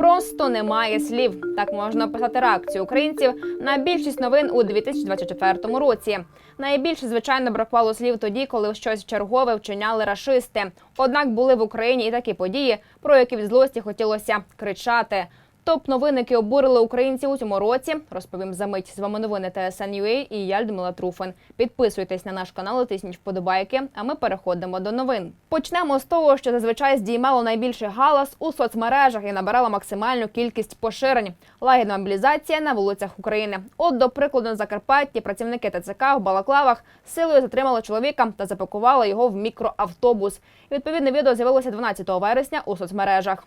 Просто немає слів. Так можна описати реакцію українців на більшість новин у 2024 році. Найбільше звичайно бракувало слів тоді, коли щось чергове вчиняли рашисти. Однак були в Україні і такі події, про які від злості хотілося кричати. Топ новин, які обурили українців у цьому році, розповім за мить. З вами новини ТСН.UA і я Людмила Труфин. Підписуйтесь на наш канал, і тисніть вподобайки. А ми переходимо до новин. Почнемо з того, що зазвичай здіймало найбільший галас у соцмережах і набирало максимальну кількість поширень. Лагідна мобілізація на вулицях України. От, до прикладу, на Закарпатті працівники ТЦК в Балаклавах силою затримали чоловіка та запакували його в мікроавтобус. Відповідне відео з'явилося 12 вересня у соцмережах.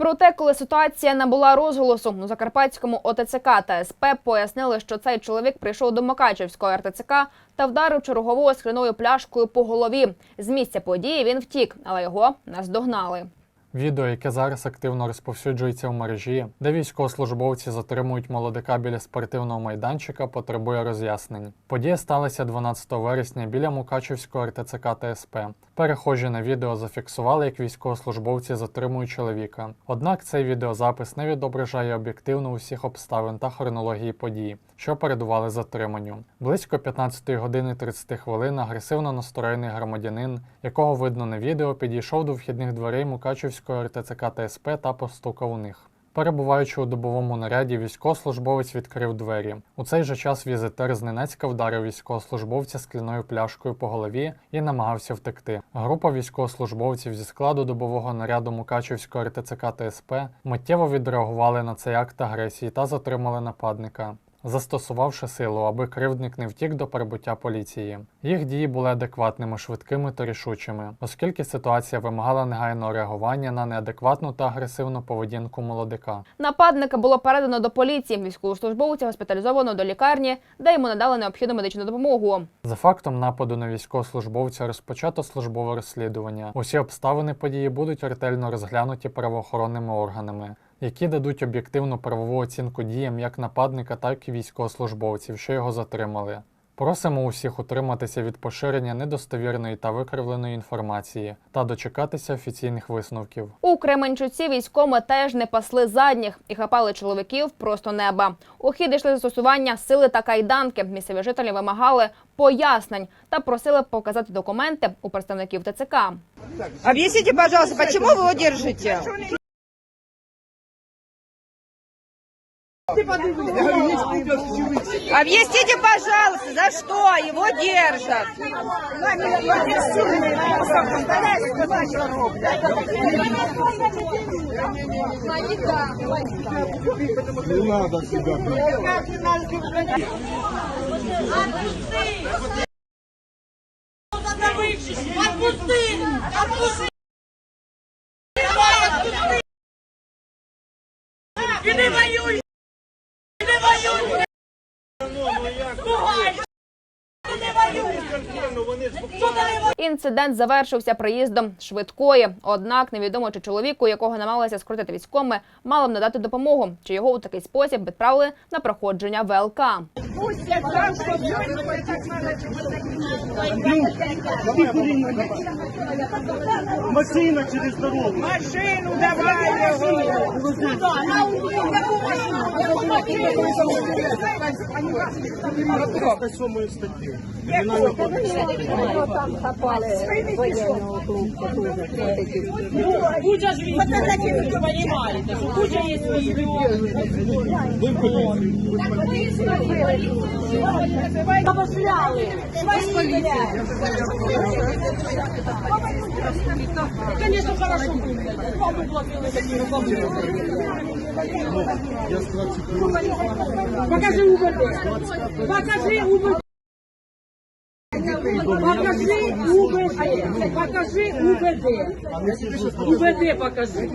Проте, коли ситуація набула розголосу у Закарпатському ОТЦК та СП пояснили, що цей чоловік прийшов до Макачевського РТЦК та вдарив чергового скляною пляшкою по голові. З місця події він втік, але його наздогнали. Відео, яке зараз активно розповсюджується в мережі, де військовослужбовці затримують молодика біля спортивного майданчика, потребує роз'яснень. Подія сталася 12 вересня біля Мукачівського РТЦК та СП. Перехожі на відео зафіксували, як військовослужбовці затримують чоловіка. Однак цей відеозапис не відображає об'єктивно усіх обставин та хронології подій, що передували затриманню. Близько 15 години 30 хвилин агресивно настроєний громадянин, якого видно на відео, підійшов до вхідних дверей Мукачівського РТЦК та СП та постукав у них. Перебуваючи у добовому наряді, військовослужбовець відкрив двері. У цей же час візитер зненацька вдарив військовослужбовця скляною пляшкою по голові і намагався втекти. Група військовослужбовців зі складу добового наряду Мукачівського РТЦК та СП миттєво відреагували на цей акт агресії та затримали нападника. Застосувавши силу, аби кривдник не втік до прибуття поліції. Їх дії були адекватними, швидкими та рішучими, оскільки ситуація вимагала негайного реагування на неадекватну та агресивну поведінку молодика. Нападника було передано до поліції. Військовослужбовця госпіталізовано до лікарні, де йому надали необхідну медичну допомогу. За фактом нападу на військовослужбовця розпочато службове розслідування. Усі обставини події будуть ретельно розглянуті правоохоронними органами, які дадуть об'єктивну правову оцінку діям як нападника, так і військовослужбовців, що його затримали. Просимо усіх утриматися від поширення недостовірної та викривленої інформації та дочекатися офіційних висновків. У Кременчуці військоми теж не пасли задніх і хапали чоловіків просто неба. У хід йшли застосування сили та кайданки. Місцеві жителі вимагали пояснень та просили показати документи у представників ТЦК. Объясните, пожалуйста, почему вы его держите? Объясните, пожалуйста, за что его держат? Не надо себя 坐吧 Інцидент завершився приїздом швидкої. Однак невідомо, чи чоловіку, якого намагалися скрутити військоми, мали б надати допомогу, чи його у такий спосіб відправили на проходження ВЛК. Машина через дорогу. Машину давай! По сьомої статті. Куча ж фотографії, ви розумієте, куча. Обошляли! Конечно, хорошо будет. Вам бы платили такие Я з 22 Покажи УБД. Покажи УБД. УБД. УБД. Покажи.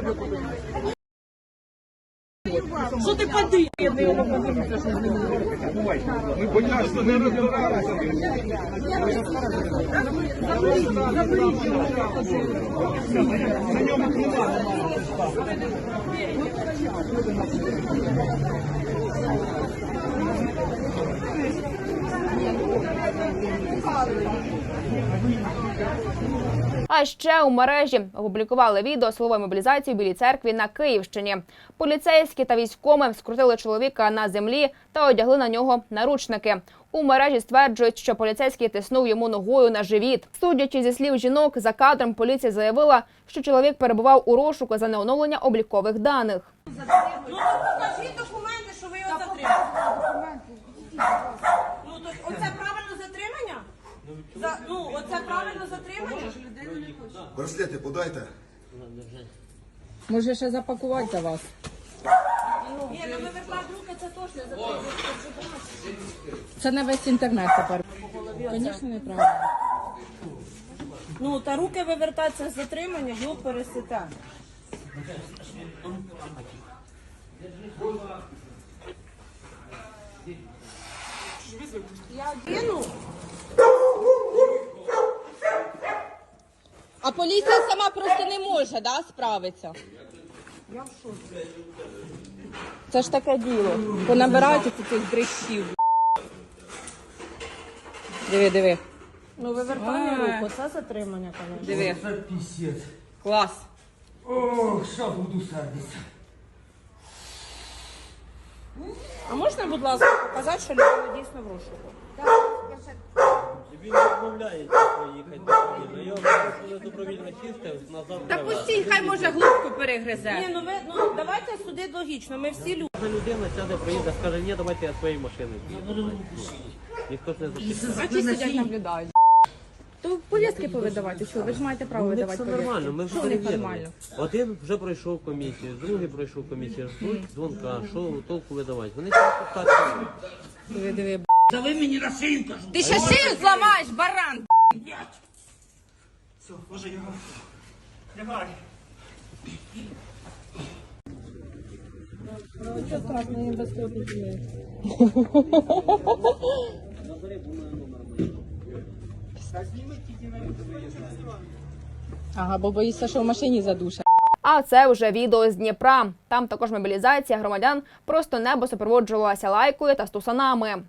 Що ти подивив? Ми боялися, не розбиралися. А ще у мережі опублікували відео силової мобілізації в Білій церкві на Київщині. Поліцейські та військові скрутили чоловіка на землі та одягли на нього наручники. У мережі стверджують, що поліцейський тиснув йому ногою на живіт. Судячи зі слів жінок, за кадром поліція заявила, що чоловік перебував у розшуку за неоновлення облікових даних. Ну документи, що ви його затримали. Ну то оце затримання? За, ну, оце правильно затримання? Браслети подайте. Може ще запакувати за вас? Ні, ну ви виклад руки, це точно затримання. Це на весь інтернет тепер. Звісно, неправильно. Ну, та руки вивертати, це затримання, його пересите. Я одіну. А поліція сама просто не може, да, справитися? Я в шоці. Це ж таке діло. Понабирайте цих дрищів. Диви, диви. Ну, вивертання руку, це затримання, конечно. Диви. Клас. А можна, будь ласка, показати, що людина дійсно в розшуку? Він відмовляється поїхати добровільно. Його просто добровільно чистив, назад Та привезли. пустіть, хай може глубку перегризе. Ні, ну ви ну давайте судити логічно. Ми всі люди. Кожна людина сяде, приїде, скаже, ні, давайте я своєю машиною поїду. Ніхто ж не запитає. А ті сидять наблюдають. То повістки повидавайте, що ви ж маєте право Ну, Це повістки. нормально, ми вже Що в перевірили. нормально? Один вже пройшов комісію, другий пройшов комісію, ждуть дзвонка, що толку видавати. Вони просто так. Диви, диви. Та ви мені на шию кажу. Ти ще шию зламаєш, баран. Ага, бо боїшся, що в машині задуша. А це вже відео з Дніпра. Там також мобілізація громадян просто небо супроводжувалася лайкою та стусанами.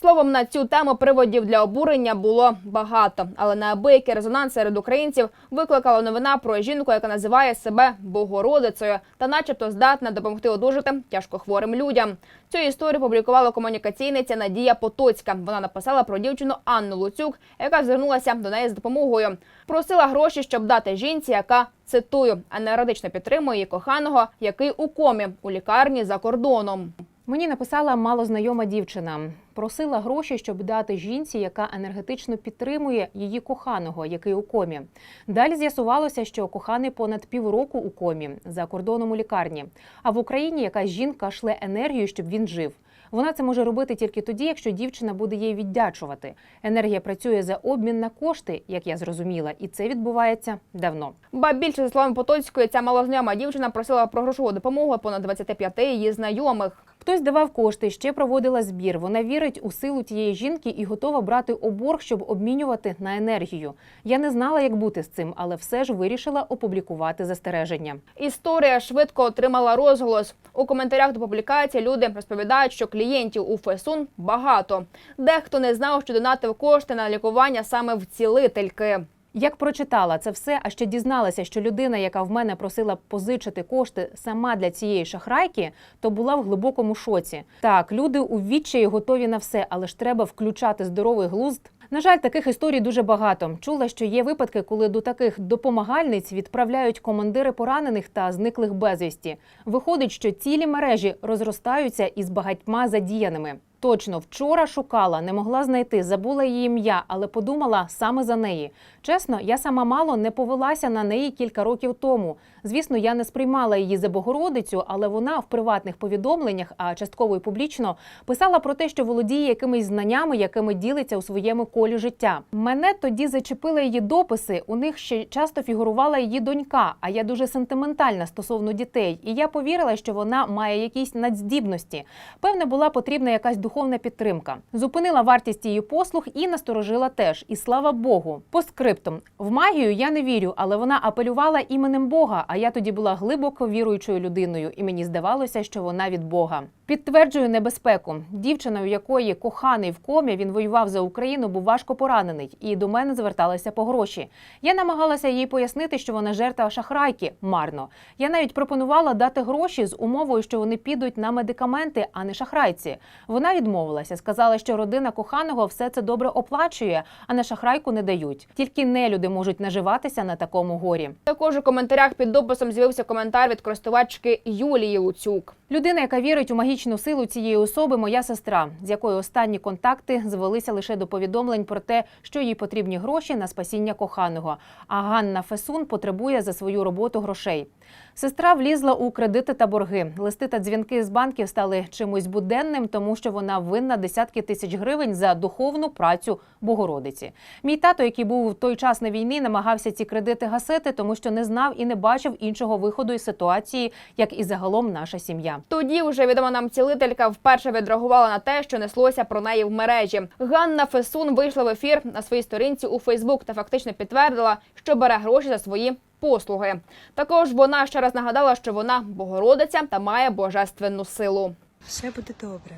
Словом, на цю тему приводів для обурення було багато, але неабиякий резонанс серед українців викликала новина про жінку, яка називає себе Богородицею та, начебто, здатна допомогти одужати тяжкохворим людям. Цю історію публікувала комунікаційниця Надія Потоцька. Вона написала про дівчину Анну Луцюк, яка звернулася до неї з допомогою. Просила гроші, щоб дати жінці, яка цитую, енергетично підтримує її коханого, який у комі у лікарні за кордоном. Мені написала малознайома дівчина. Просила гроші, щоб дати жінці, яка енергетично підтримує її коханого, який у комі. Далі з'ясувалося, що коханий понад півроку у комі за кордоном у лікарні. А в Україні якась жінка шле енергію, щоб він жив. Вона це може робити тільки тоді, якщо дівчина буде їй віддячувати. Енергія працює за обмін на кошти, як я зрозуміла, і це відбувається давно. Ба більше за словами Потоцької, ця малознайома дівчина просила про грошову допомогу понад 25 її знайомих. Хтось давав кошти, ще проводила збір. Вона вірить у силу тієї жінки і готова брати оборг, щоб обмінювати на енергію. Я не знала, як бути з цим, але все ж вирішила опублікувати застереження. Історія швидко отримала розголос. У коментарях до публікації люди розповідають, що клієнтів у Фесун багато. Дехто не знав, що донатив кошти на лікування саме в цілительки. Як прочитала це все, а ще дізналася, що людина, яка в мене просила позичити кошти сама для цієї шахрайки, то була в глибокому шоці. Так, люди у відчаї готові на все, але ж треба включати здоровий глузд. На жаль, таких історій дуже багато. Чула, що є випадки, коли до таких допомагальниць відправляють командири поранених та зниклих безвісті. Виходить, що цілі мережі розростаються із багатьма задіяними. Точно вчора шукала, не могла знайти, забула її ім'я, але подумала саме за неї. Чесно, я сама мало не повелася на неї кілька років тому. Звісно, я не сприймала її за Богородицю, але вона в приватних повідомленнях, а частково і публічно, писала про те, що володіє якимись знаннями, якими ділиться у своєму колі життя. Мене тоді зачепили її дописи. У них ще часто фігурувала її донька. А я дуже сентиментальна стосовно дітей. І я повірила, що вона має якісь надздібності. Певне, була потрібна якась духовна підтримка. Зупинила вартість її послуг і насторожила теж. І слава Богу. По скриптум в магію я не вірю, але вона апелювала іменем Бога. А я тоді була глибоко віруючою людиною, і мені здавалося, що вона від Бога. Підтверджую небезпеку. Дівчина, у якої коханий в комі, він воював за Україну, був важко поранений, і до мене зверталася по гроші. Я намагалася їй пояснити, що вона жертва шахрайки марно. Я навіть пропонувала дати гроші з умовою, що вони підуть на медикаменти, а не шахрайці. Вона відмовилася, сказала, що родина коханого все це добре оплачує, а на шахрайку не дають. Тільки нелюди можуть наживатися на такому горі. Також у коментарях під дописом з'явився коментар від користувачки Юлії Луцюк. Людина, яка вірить у магічну силу цієї особи, моя сестра, з якою останні контакти звелися лише до повідомлень про те, що їй потрібні гроші на спасіння коханого. А Ганна Фесун потребує за свою роботу грошей. Сестра влізла у кредити та борги. Листи та дзвінки з банків стали чимось буденним, тому що вона винна десятки тисяч гривень за духовну працю Богородиці. Мій тато, який був в той час на війні, намагався ці кредити гасити, тому що не знав і не бачив іншого виходу із ситуації, як і загалом наша сім'я. Тоді вже відома нам цілителька вперше відреагувала на те, що неслося про неї в мережі. Ганна Фесун вийшла в ефір на своїй сторінці у Фейсбук та фактично підтвердила, що бере гроші за свої послуги. Також вона ще раз нагадала, що вона Богородиця та має божественну силу. Все буде добре.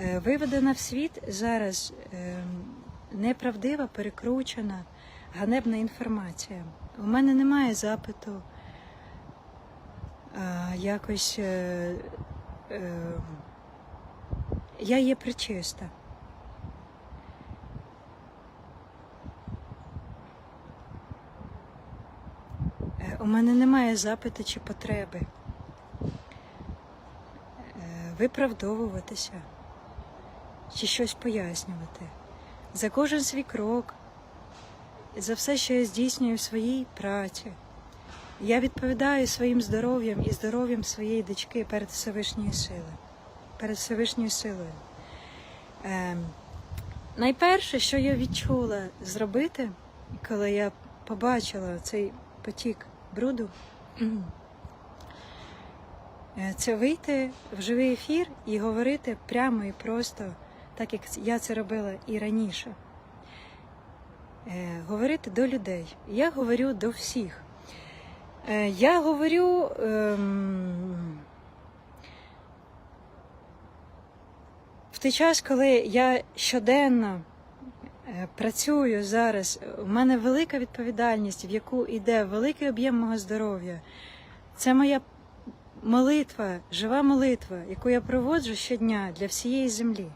Е, Виведена в світ зараз е, неправдива, перекручена, ганебна інформація. У мене немає запиту якось. е, е, Я є причиста. У мене немає запиту чи потреби е, виправдовуватися чи щось пояснювати. За кожен свій крок, за все, що я здійснюю в своїй праці. Я відповідаю своїм здоров'ям і здоров'ям своєї дочки перед Всевишньою силою. Перед Всевишньою силою. Ем, найперше, що я відчула зробити, коли я побачила цей потік бруду, Е, це вийти в живий ефір і говорити прямо і просто, так як я це робила і раніше. Е, Говорити до людей. Я говорю до всіх. Е, Я говорю. ем, В той час, коли я щоденно працюю зараз, у мене велика відповідальність, в яку йде великий об'єм мого здоров'я. Це моя молитва, жива молитва, яку я проводжу щодня для всієї землі.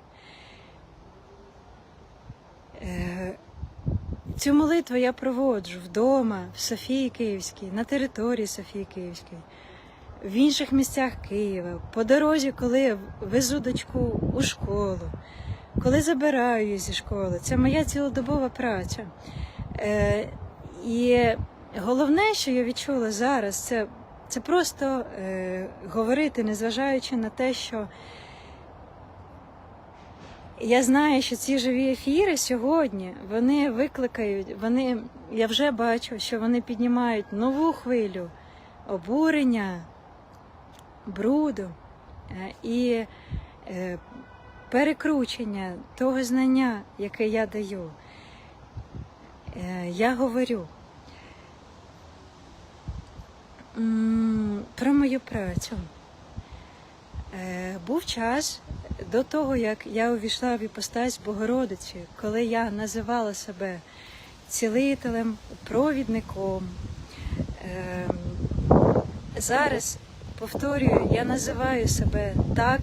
Е, Цю молитву я проводжу вдома, в Софії Київській, на території Софії Київської, в інших місцях Києва, по дорозі, коли везу дочку у школу, коли забираю її зі школи. Це моя цілодобова праця. Е, і головне, що я відчула зараз, це це просто е, говорити, незважаючи на те, що я знаю, що ці живі ефіри сьогодні вони викликають, вони, я вже бачу, що вони піднімають нову хвилю обурення, бруду е, і е, перекручення того знання, яке я даю. Е, я говорю. Про мою працю. Е, Був час до того, як я увійшла в іпостась Богородиці, коли я називала себе цілителем, провідником. Ем, Зараз повторюю, я називаю себе так,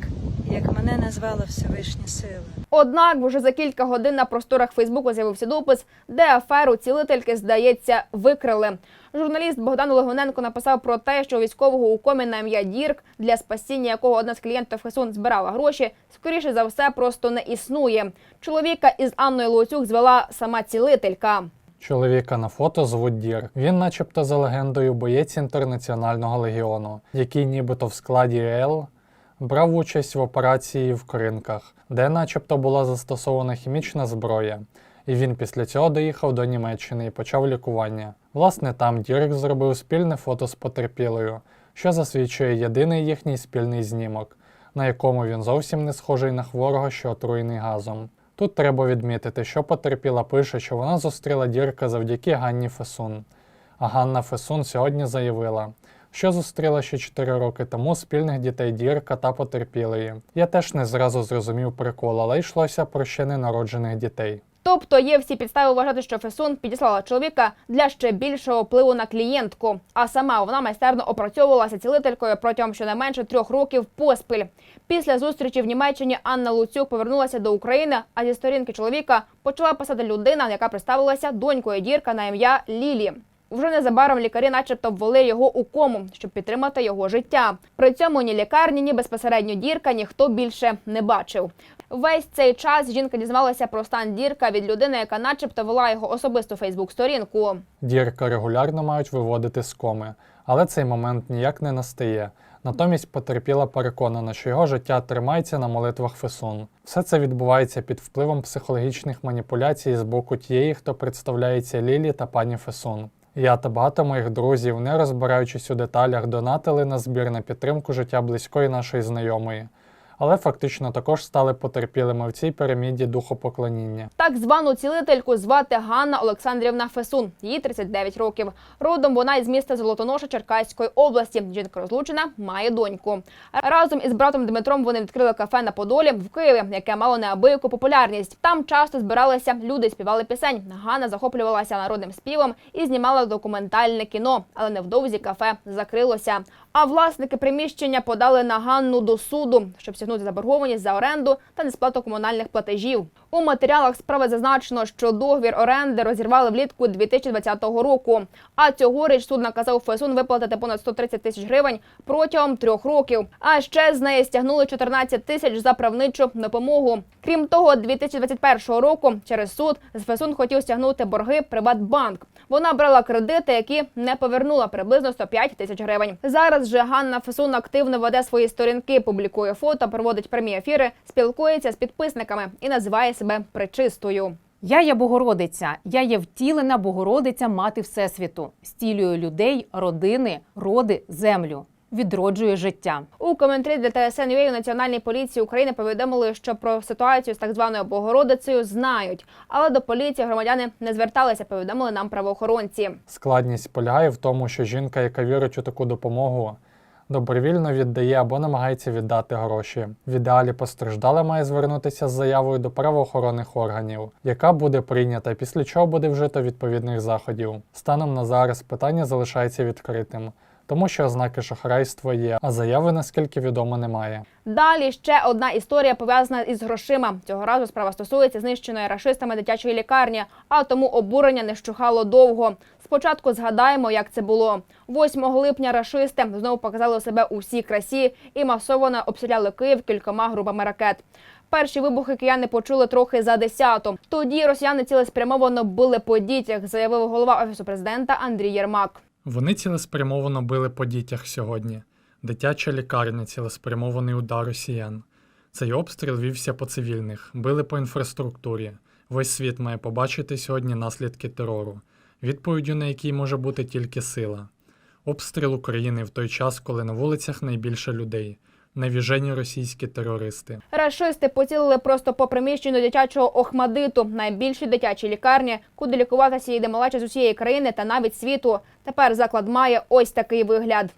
як мене назвала Всевишня сила. Однак вже за кілька годин на просторах Фейсбуку з'явився допис, де аферу цілительки, здається, викрили. Журналіст Богдан Логвиненко написав про те, що військового у комі на ім'я Дірк, для спасіння якого одна з клієнтів Хесун збирала гроші, скоріше за все просто не існує. Чоловіка із Анною Лоцюк звела сама цілителька. Чоловіка на фото звуть Дір. Він, начебто, за легендою, боєць інтернаціонального легіону, який нібито в складі ЕЛ брав участь в операції в Кринках, де, начебто, була застосована хімічна зброя. І він після цього доїхав до Німеччини і почав лікування. Власне, там Дірк зробив спільне фото з потерпілою, що засвідчує єдиний їхній спільний знімок, на якому він зовсім не схожий на хворого, що отруєний газом. Тут треба відмітити, що потерпіла пише, що вона зустріла Дірка завдяки Ганні Фесун. А Ганна Фесун сьогодні заявила, що зустріла ще 4 роки тому спільних дітей Дірка та потерпілої. Я теж не зразу зрозумів прикол, але йшлося про ще ненароджених дітей. Тобто є всі підстави вважати, що Фесун підіслала чоловіка для ще більшого впливу на клієнтку. А сама вона майстерно опрацьовувалася цілителькою протягом щонайменше трьох років поспіль. Після зустрічі в Німеччині Анна Луцюк повернулася до України, а зі сторінки чоловіка почала писати людина, яка представилася донькою дірка на ім'я Лілі. Вже незабаром лікарі, начебто, ввели його у кому, щоб підтримати його життя. При цьому ні лікарні, ні безпосередньо дірка ніхто більше не бачив. Весь цей час жінка дізнавалася про стан дірка від людини, яка, начебто, вела його особисту Фейсбук-сторінку. Дірка регулярно мають виводити з коми, але цей момент ніяк не настає. Натомість потерпіла переконана, що його життя тримається на молитвах Фесун. Все це відбувається під впливом психологічних маніпуляцій з боку тієї, хто представляється Лілі та пані Фесун. Я та багато моїх друзів, не розбираючись у деталях, донатили на збір на підтримку життя близької нашої знайомої, але фактично також стали потерпілими в цій піраміді духопоклоніння. Так звану цілительку звати Ганна Олександрівна Фесун. Їй 39 років. Родом вона із міста Золотоноша Черкаської області. Жінка розлучена, має доньку. Разом із братом Дмитром вони відкрили кафе на Подолі в Києві, яке мало неабияку популярність. Там часто збиралися люди, співали пісень. Ганна захоплювалася народним співом і знімала документальне кіно, але невдовзі кафе закрилося. А власники приміщення подали на Ганну до суду, щоб стягнути заборгованість за оренду та несплату комунальних платежів. У матеріалах справи зазначено, що договір оренди розірвали влітку 2020 року. А цьогоріч суд наказав Фесун виплатити понад 130 тисяч гривень протягом трьох років. А ще з неї стягнули 14 тисяч за правничу допомогу. Крім того, 2021 року через суд з Фесун хотів стягнути борги Приватбанк. Вона брала кредити, які не повернула приблизно 105 тисяч гривень. Зараз же Ганна Фесун активно веде свої сторінки, публікує фото, проводить прямі ефіри, спілкується з підписниками і називає себе причистою. Я є Богородиця, я є втілена Богородиця Мати Всесвіту, стілюю людей, родини, роди, землю, відроджує життя. У коментарі для ТСН.UA у Національній поліції України повідомили, що про ситуацію з так званою Богородицею знають, але до поліції громадяни не зверталися. Повідомили нам правоохоронці. Складність полягає в тому, що жінка, яка вірить у таку допомогу, добровільно віддає або намагається віддати гроші. В ідеалі постраждала має звернутися з заявою до правоохоронних органів, яка буде прийнята, після чого буде вжито відповідних заходів. Станом на зараз питання залишається відкритим. Тому що ознаки шахрайства є, а заяви, наскільки відомо, немає. Далі ще одна історія пов'язана із грошима. Цього разу справа стосується знищеної рашистами дитячої лікарні, а тому обурення не щухало довго. Спочатку згадаємо, як це було. 8 липня рашисти знову показали себе у всій красі і масово обстріляли Київ кількома групами ракет. Перші вибухи кияни почули трохи за десяту. Тоді росіяни цілеспрямовано били по дітях, заявив голова офісу президента Андрій Єрмак. Вони цілеспрямовано били по дітях сьогодні. Дитяча лікарня цілеспрямований удар росіян. Цей обстріл вівся по цивільних, били по інфраструктурі. Весь світ має побачити сьогодні наслідки терору, відповіддю на який може бути тільки сила. Обстріл України в той час, коли на вулицях найбільше людей, навіжені російські терористи. Рашисти поцілили просто по приміщенню дитячого Охмадиту, найбільшій дитячій лікарні, куди лікуватися йде малеча з усієї країни та навіть світу. Тепер заклад має ось такий вигляд.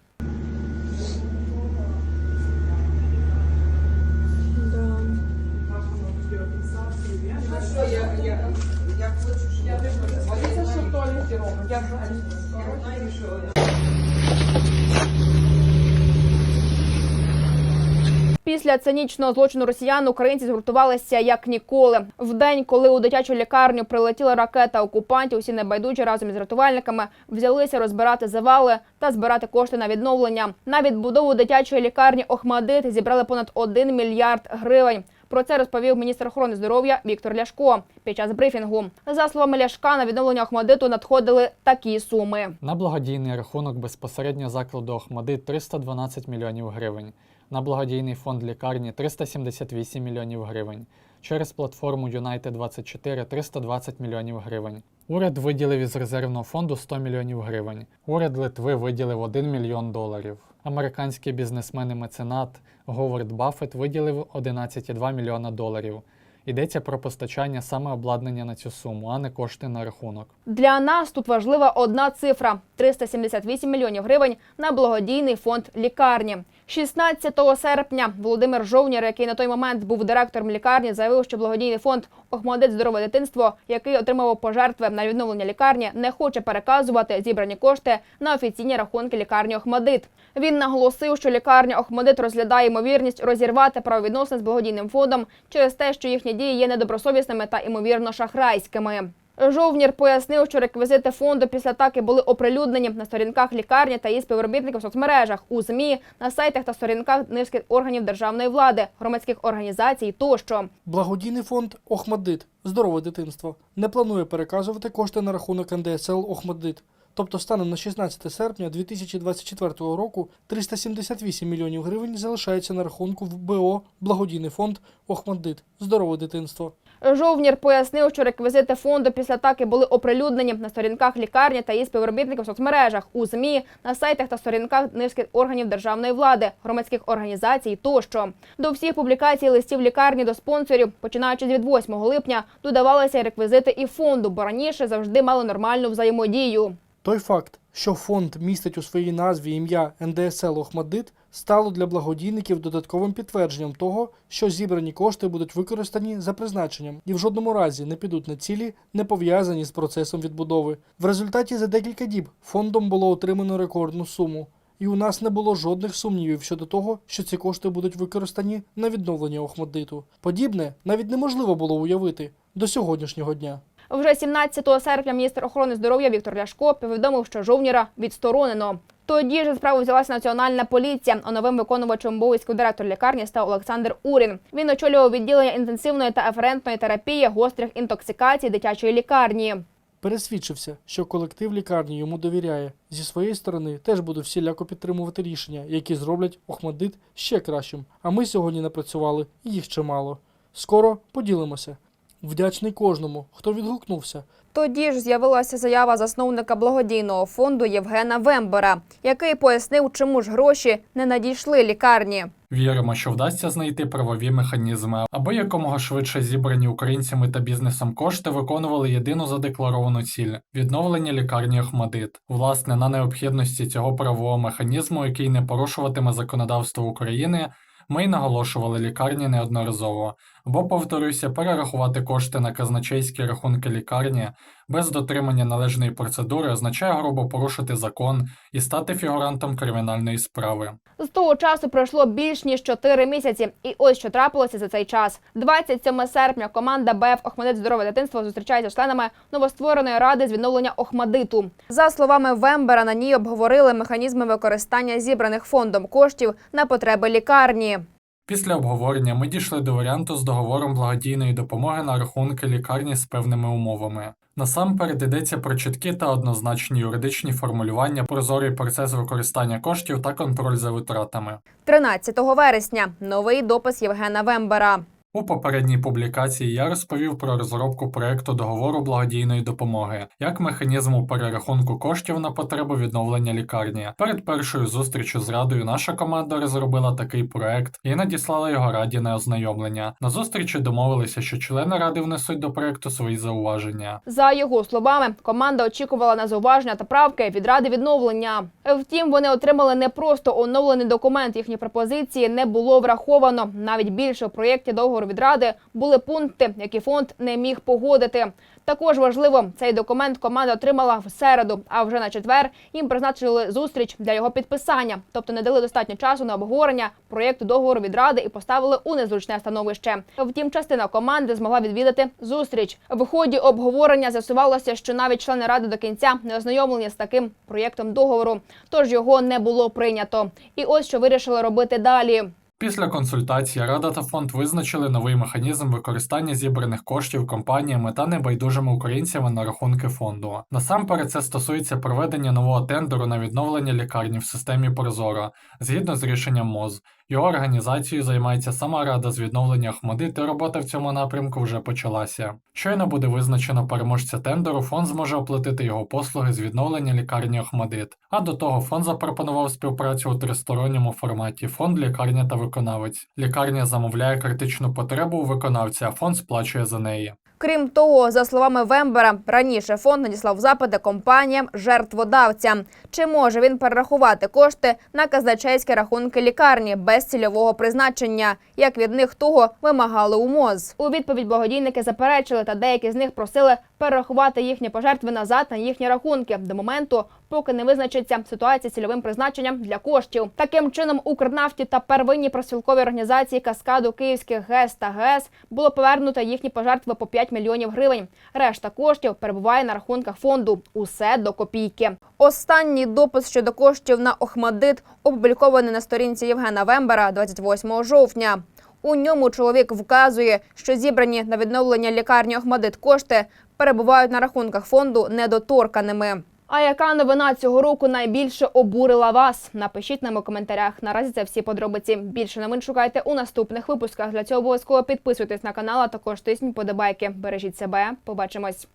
Після цинічного злочину росіян українці згуртувалися як ніколи. В день, коли у дитячу лікарню прилетіла ракета окупантів, усі небайдужі разом із рятувальниками взялися розбирати завали та збирати кошти на відновлення. На відбудову дитячої лікарні Охмадит зібрали понад 1 мільярд гривень. Про це розповів міністр охорони здоров'я Віктор Ляшко під час брифінгу. За словами Ляшка, на відновлення Охмадиту надходили такі суми. На благодійний рахунок безпосередньо закладу Охмадит 312 мільйонів гривень. На благодійний фонд лікарні 378 мільйонів гривень. Через платформу United 24 320 мільйонів гривень. Уряд виділив із резервного фонду 100 мільйонів гривень. Уряд Литви виділив 1 мільйон доларів. Американський бізнесмен і меценат Говард Баффет виділив 11,2 мільйона доларів. Йдеться про постачання саме обладнання на цю суму, а не кошти на рахунок. Для нас тут важлива одна цифра: 378 мільйонів гривень на благодійний фонд лікарні. 16 серпня Володимир Жовнір, який на той момент був директором лікарні, заявив, що благодійний фонд Охмадит здорове дитинство, який отримав пожертви на відновлення лікарні, не хоче переказувати зібрані кошти на офіційні рахунки лікарні Охмадит. Він наголосив, що лікарня Охмадит розглядає ймовірність розірвати правовідносини з благодійним фондом через те, що їхні дії є недобросовісними та ймовірно шахрайськими. Жовнір пояснив, що реквізити фонду після атаки були оприлюднені на сторінках лікарні та її співробітників в соцмережах, у ЗМІ, на сайтах та сторінках низки органів державної влади, громадських організацій тощо. Благодійний фонд Охмадит Здорове дитинство не планує переказувати кошти на рахунок НДСЛ Охмадит. Тобто станом на 16 серпня 2024 року 378 мільйонів гривень залишається на рахунку в БО Благодійний фонд Охмадит Здорове дитинство. Жовнір пояснив, що реквізити фонду після атаки були оприлюднені на сторінках лікарні та її співробітників в соцмережах, у ЗМІ, на сайтах та сторінках низки органів державної влади, громадських організацій тощо. До всіх публікацій листів лікарні до спонсорів, починаючи від 8 липня, додавалися реквізити і фонду, бо раніше завжди мали нормальну взаємодію. Той факт, що фонд містить у своїй назві ім'я НДСЛ Охмадит, стало для благодійників додатковим підтвердженням того, що зібрані кошти будуть використані за призначенням і в жодному разі не підуть на цілі, не пов'язані з процесом відбудови. В результаті за декілька діб фондом було отримано рекордну суму. І у нас не було жодних сумнівів щодо того, що ці кошти будуть використані на відновлення Охмадиту. Подібне навіть неможливо було уявити до сьогоднішнього дня. Вже 17 серпня міністр охорони здоров'я Віктор Ляшко повідомив, що жовніра відсторонено. Тоді ж справу взялася національна поліція. А новим виконувачем обов'язків директор лікарні став Олександр Урін. Він очолював відділення інтенсивної та еферентної терапії гострих інтоксикацій дитячої лікарні. Пересвідчився, що колектив лікарні йому довіряє. Зі своєї сторони теж буду всіляко підтримувати рішення, які зроблять Охмадит ще кращим. А ми сьогодні напрацювали їх чимало. Скоро поділимося. Вдячний кожному, хто відгукнувся. Тоді ж з'явилася заява засновника благодійного фонду Євгена Вембера, який пояснив, чому ж гроші не надійшли лікарні. Віримо, що вдасться знайти правові механізми, аби якомога швидше зібрані українцями та бізнесом кошти виконували єдину задекларовану ціль відновлення лікарні Охмадит. Власне, на необхідності цього правового механізму, який не порушуватиме законодавство України. Ми й наголошували лікарні неодноразово, бо, повторюся, перерахувати кошти на казначейські рахунки лікарні без дотримання належної процедури означає грубо порушити закон і стати фігурантом кримінальної справи. З того часу пройшло більш ніж 4 місяці, і ось що трапилося за цей час. 27 серпня команда БФ Охмадит здорове дитинство зустрічається з членами новоствореної ради з відновлення Охмадиту. За словами Вембера, на ній обговорили механізми використання зібраних фондом коштів на потреби лікарні. Після обговорення ми дійшли до варіанту з договором благодійної допомоги на рахунки лікарні з певними умовами. Насамперед йдеться про чіткі та однозначні юридичні формулювання, прозорий процес використання коштів та контроль за витратами. 13 вересня новий допис Євгена Вембера. У попередній публікації я розповів про розробку проекту договору благодійної допомоги як механізму перерахунку коштів на потребу відновлення лікарні. Перед першою зустрічю з радою наша команда розробила такий проект і надіслала його раді на ознайомлення. На зустрічі домовилися, що члени ради внесуть до проекту свої зауваження. За його словами, команда очікувала на зауваження та правки від ради відновлення. Втім, вони отримали не просто оновлений документ. Їхні пропозиції не було враховано. Навіть більше у проєкті договору договору від ради були пункти, які фонд не міг погодити. Також важливо, цей документ команда отримала в середу, а вже на четвер їм призначили зустріч для його підписання, тобто не дали достатньо часу на обговорення проєкту договору від ради і поставили у незручне становище. Втім, частина команди змогла відвідати зустріч. В ході обговорення з'ясувалося, що навіть члени ради до кінця не ознайомлені з таким проєктом договору, тож його не було прийнято. І ось що вирішили робити далі. Після консультації Рада та фонд визначили новий механізм використання зібраних коштів компаніями та небайдужими українцями на рахунки фонду. Насамперед, це стосується проведення нового тендеру на відновлення лікарні в системі Прозоро згідно з рішенням МОЗ. Його організацією займається сама рада з відновлення Ахмадит, і робота в цьому напрямку вже почалася. Щойно буде визначено переможця тендеру, фонд зможе оплатити його послуги з відновлення лікарні Ахмадит. А до того фонд запропонував співпрацю у тристоронньому форматі: фонд, лікарня та виконавець. Лікарня замовляє критичну потребу у виконавця, а фонд сплачує за неї. Крім того, за словами Вембера, раніше фонд надіслав запити компаніям жертводавцям. Чи може він перерахувати кошти на казначейські рахунки лікарні без цільового призначення, як від них того вимагали у МОЗ? У відповідь благодійники заперечили, та деякі з них просили перерахувати їхні пожертви назад на їхні рахунки до моменту, поки не визначиться ситуація з цільовим призначенням для коштів. Таким чином, Укрнафті та первинні просвілкові організації каскаду Київських ГЕС та ГЕС було повернуто їхні пожертви по 5 мільйонів гривень. Решта коштів перебуває на рахунках фонду. Усе до копійки. Останній допис щодо коштів на Охмадит опублікований на сторінці Євгена Вембера 28 жовтня. У ньому чоловік вказує, що зібрані на відновлення лікарні Охмадит кошти перебувають на рахунках фонду недоторканими. А яка новина цього року найбільше обурила вас? Напишіть нам у коментарях. Наразі це всі подробиці. Більше новин шукайте у наступних випусках. Для цього обов'язково підписуйтесь на канал, а також тисніть подобайки. Бережіть себе. Побачимось.